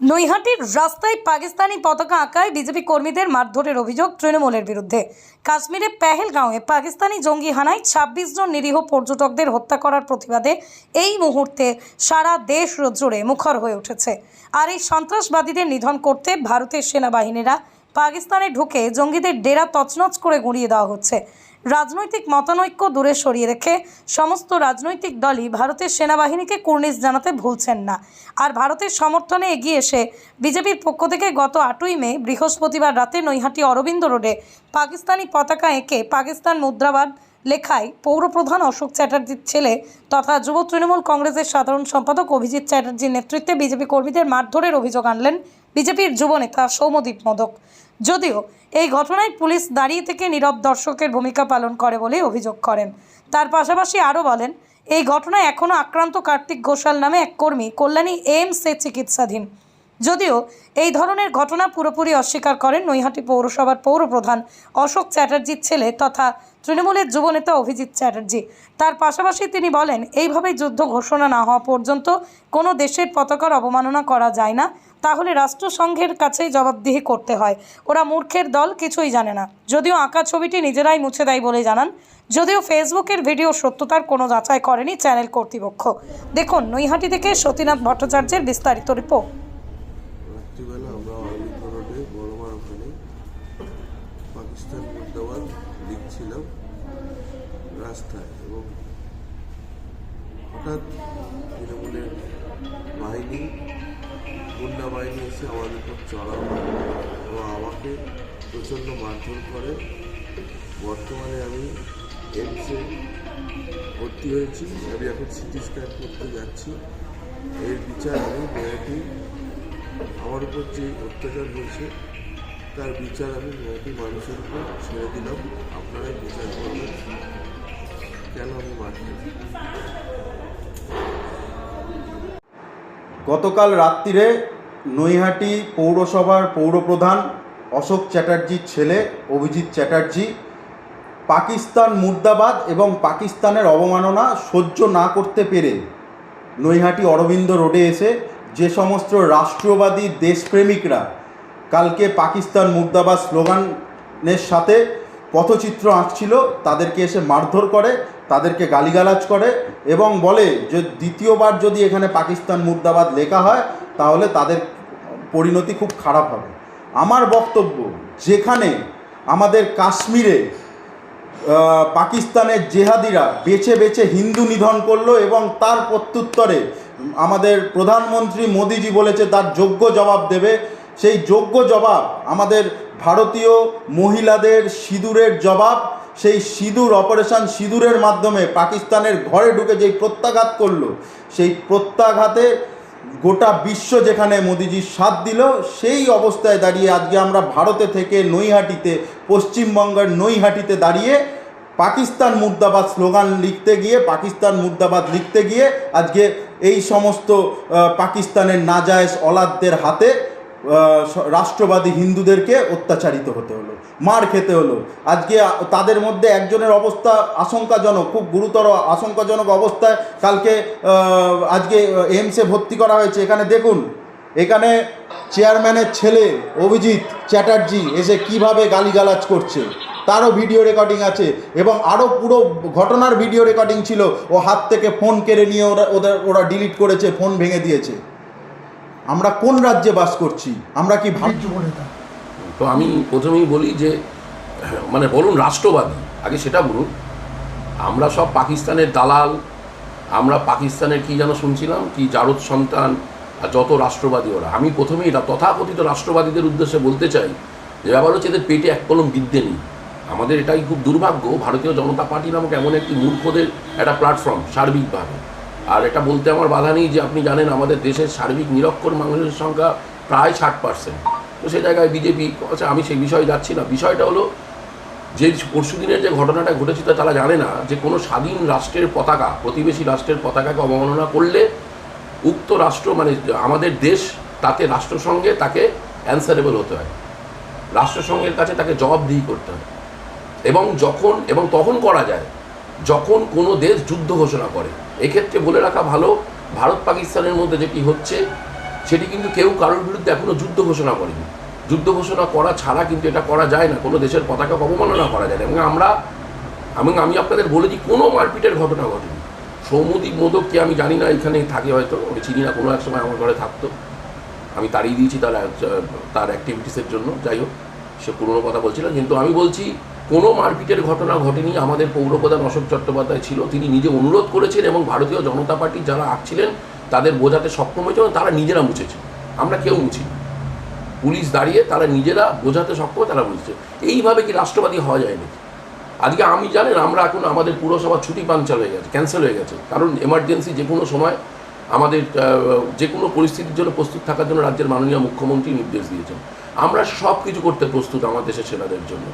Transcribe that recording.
নৈহাটির রাস্তায় পাকিস্তানি পতাকা আঁকায় বিজেপি কর্মীদের মারধরের অভিযোগ তৃণমূলের বিরুদ্ধে। কাশ্মীরে পেহেলগাঁওয়ে পাকিস্তানি জঙ্গি হানায় ছাব্বিশ জন নিরীহ পর্যটকদের হত্যা করার প্রতিবাদে এই মুহূর্তে সারা দেশ জুড়ে মুখর হয়ে উঠেছে। আর এই সন্ত্রাসবাদীদের নিধন করতে ভারতের সেনাবাহিনীরা পাকিস্তানে ঢুকে জঙ্গিদের ডেরা তছনছ করে গুঁড়িয়ে দেওয়া হচ্ছে। রাজনৈতিক মতানৈক্য দূরে সরিয়ে রেখে সমস্ত রাজনৈতিক দলই ভারতের সেনাবাহিনীকে কুর্নিশ জানাতে ভুলছেন না। আর ভারতের সমর্থনে এগিয়ে এসে বিজেপির পক্ষ থেকে গত আটই মে, বৃহস্পতিবার রাতে নৈহাটি অরবিন্দ রোডে পাকিস্তানি পতাকা এঁকে পাকিস্তান মুদ্রাবাদ লেখায় পৌরপ্রধান অশোক চ্যাটার্জির ছেলে তথা যুব তৃণমূল কংগ্রেসের সাধারণ সম্পাদক অভিজিৎ চ্যাটার্জির নেতৃত্বে বিজেপি কর্মীদের মারধরের অভিযোগ আনলেন বিজেপির যুবনেতা সৌমদীপ মোদক। যদিও এই ঘটনায় পুলিশ দাঁড়িয়ে থেকে নীরব দর্শকের ভূমিকা পালন করে বলে অভিযোগ করেন। তার পাশাপাশি আরও বলেন, এই ঘটনায় এখনও আক্রান্ত কার্তিক ঘোষাল নামে এক কর্মী কল্যাণী এইমসে চিকিৎসাধীন। যদিও এই ধরনের ঘটনা পুরোপুরি অস্বীকার করেন নৈহাটি পৌরসভার পৌরপ্রধান অশোক চ্যাটার্জির ছেলে তথা তৃণমূলের যুবনেতা অভিজিৎ চ্যাটার্জি। তার পাশাপাশি তিনি বলেন, এইভাবে যুদ্ধ ঘোষণা না হওয়া পর্যন্ত কোনো দেশের পতাকার অবমাননা করা যায় না। তাহলে রাষ্ট্রসংঘের কাছেই জবাবদিহি করতে হয়। ওরা মূর্খের দল, কিছুই জানে না। যদিও আঁকা ছবিটি নিজেরাই মুছে দেয় বলে জানান, যদিও ফেসবুকের ভিডিও সত্যতার কোনো যাচাই করেনি চ্যানেল কর্তৃপক্ষ। দেখুন, নৈহাটি থেকে সতীনাথ ভট্টাচার্যের বিস্তারিত রিপোর্ট রাত্রিবেলা আমরা অরবিন্দ রোডে বড়মার ওখানে পাকিস্তান মুর্দাবাদ লিখছিলাম রাস্তায় এবং হঠাৎ তৃণমূলের বাহিনী, গুন্ডা বাহিনী এসে আমাদের উপর চড়াও এবং আমাকে প্রচণ্ড মারধর করে। বর্তমানে আমি এমসে ভর্তি হয়েছি। আমি এখন সিটি স্ক্যান করতে যাচ্ছি। এর বিচার আমি নয়াটি আমার উপর যে অত্যাচার হয়েছে, তার বিচার আমি নয়াটি মানুষের উপর ছেড়ে দিলাম। আপনারাই বিচার করবেন। গতকাল রাত্রিরে নৈহাটি পৌরসভার পৌরপ্রধান অশোক চ্যাটার্জির ছেলে অভিজিৎ চ্যাটার্জি পাকিস্তান মুর্দাবাদ এবং পাকিস্তানের অবমাননা সহ্য না করতে পেরে নৈহাটি অরবিন্দ রোডে এসে যে সমস্ত রাষ্ট্রবাদী দেশপ্রেমিকরা কালকে পাকিস্তান মুর্দাবাদ স্লোগানের সাথে পথচিত্র আঁকছিল, তাদেরকে এসে মারধর করে, তাদেরকে গালিগালাজ করে এবং বলে যে দ্বিতীয়বার যদি এখানে পাকিস্তান মুর্দাবাদ লেখা হয়, তাহলে তাদের পরিণতি খুব খারাপ হবে। আমার বক্তব্য, যেখানে আমাদের কাশ্মীরে পাকিস্তানের জেহাদিরা বেছে বেছে হিন্দু নিধন করল এবং তার প্রত্যুত্তরে আমাদের প্রধানমন্ত্রী মোদিজি বলেছে, তার যোগ্য জবাব দেবে। সেই যোগ্য জবাব আমাদের ভারতীয় মহিলাদের সিঁদুরের জবাব। সেই সিঁদুর, অপারেশন সিঁদুরের মাধ্যমে পাকিস্তানের ঘরে ঢুকে যেই প্রত্যাঘাত করল, সেই প্রত্যাঘাতে গোটা বিশ্ব যেখানে মোদিজির সাথ দিল, সেই অবস্থায় দাঁড়িয়ে আজকে আমরা ভারতে থেকে নৈহাটিতে, পশ্চিমবঙ্গের নৈহাটিতে দাঁড়িয়ে পাকিস্তান মুর্দাবাদ স্লোগান লিখতে গিয়ে, পাকিস্তান মুর্দাবাদ লিখতে গিয়ে আজকে এই সমস্ত পাকিস্তানের নাজায়েজ অলাদদের হাতে রাষ্ট্রবাদী হিন্দুদেরকে অত্যাচারিত হতে হলো, মার খেতে হলো। আজকে তাদের মধ্যে একজনের অবস্থা আশঙ্কাজনক, খুব গুরুতর আশঙ্কাজনক অবস্থায় কালকে আজকে এমসে ভর্তি করা হয়েছে। এখানে দেখুন, এখানে চেয়ারম্যানের ছেলে অভিজিৎ চ্যাটার্জি এসে কীভাবে গালিগালাজ করছে, তারও ভিডিও রেকর্ডিং আছে এবং আরও পুরো ঘটনার ভিডিও রেকর্ডিং ছিল। ও হাত থেকে ফোন কেড়ে নিয়ে ওরা, ওদের, ওরা ডিলিট করেছে, ফোন ভেঙে দিয়েছে। আমরা কোন রাজ্যে বাস করছি? আমরা কি তো আমি প্রথমেই বলি যে মানে বলুন রাষ্ট্রবাদী, আগে সেটা বলুন। আমরা সব পাকিস্তানের দালাল, আমরা পাকিস্তানের কি যেন শুনছিলাম, কি জারদ সন্তান, আর যত রাষ্ট্রবাদী ওরা। আমি প্রথমেই তথাকথিত রাষ্ট্রবাদীদের উদ্দেশ্যে বলতে চাই, যে ব্যাপার হচ্ছে এদের পেটে এক কলম বিদ্যে নেই। আমাদের এটাই খুব দুর্ভাগ্য, ভারতীয় জনতা পার্টি নামক এমন একটি মূর্খদের একটা প্ল্যাটফর্ম সার্বিকভাবে। আর এটা বলতে আমার বাধা নেই যে আপনি জানেন আমাদের দেশের সার্বিক নিরক্ষর মানুষের সংখ্যা প্রায় ষাট পার্সেন্ট তো সে জায়গায় বিজেপি আচ্ছা আমি সেই বিষয়ে যাচ্ছি না। বিষয়টা হলো, যে পরশু দিনের যে ঘটনাটা ঘটেছিল তারা জানে না যে কোনো স্বাধীন রাষ্ট্রের পতাকা, প্রতিবেশী রাষ্ট্রের পতাকাকে অবমাননা করলে উক্ত রাষ্ট্র মানে আমাদের দেশ, তাতে রাষ্ট্রসংঘে তাকে অ্যান্সারেবল হতে হয়। রাষ্ট্রসংঘের কাছে তাকে জবাবদিহি করতে হয়। এবং যখন, এবং তখন করা যায় যখন কোনো দেশ যুদ্ধ ঘোষণা করে, এক্ষেত্রে বলে রাখা ভালো, ভারত পাকিস্তানের মধ্যে যেটি হচ্ছে, সেটি কিন্তু কেউ কারোর বিরুদ্ধে এখনও যুদ্ধ ঘোষণা করেনি। যুদ্ধ ঘোষণা করা ছাড়া কিন্তু এটা করা যায় না, কোনো দেশের পতাকা অবমাননা করা যায় না। এবং আমরা, এবং আমি আপনাদের বলেছি কোনো মারপিটের ঘটনা ঘটেনি। সৌমদীপ মোদককে আমি জানি না, এখানে থাকে হয়তো, আমি চিনি না, কোনো এক সময় আমার ঘরে থাকতো। আমি তাড়িয়ে দিয়েছি তার তার অ্যাক্টিভিটিসের জন্য, যাই হোক, সে পুরনো কথা বলছিল। কিন্তু আমি বলছি কোনো মারপিটের ঘটনা ঘটেনি। আমাদের পৌরপ্রধান অশোক চট্টোপাধ্যায় ছিল, তিনি নিজে অনুরোধ করেছেন এবং ভারতীয় জনতা পার্টির যারা ছিলেন তাদের বোঝাতে সক্ষম হয়েছে তারা নিজেরা মুছেছে। আমরা কেউ মুছি পুলিশ দাঁড়িয়ে তারা নিজেরা বোঝাতে সক্ষম, তারা বুঝছে এইভাবে কি রাষ্ট্রবাদী হওয়া যায় নাকি? আজকে আমি জানেন, আমরা এখন আমাদের পুরসভা ছুটি পাঞ্চাল হয়ে গেছে, ক্যান্সেল হয়ে গেছে। কারণ এমার্জেন্সি যে কোনো সময় আমাদের যে কোনো পরিস্থিতির জন্য প্রস্তুত থাকার জন্য রাজ্যের মাননীয় মুখ্যমন্ত্রী নির্দেশ দিয়েছেন। আমরা সব কিছু করতে প্রস্তুত আমার দেশের ছেলেদের জন্য।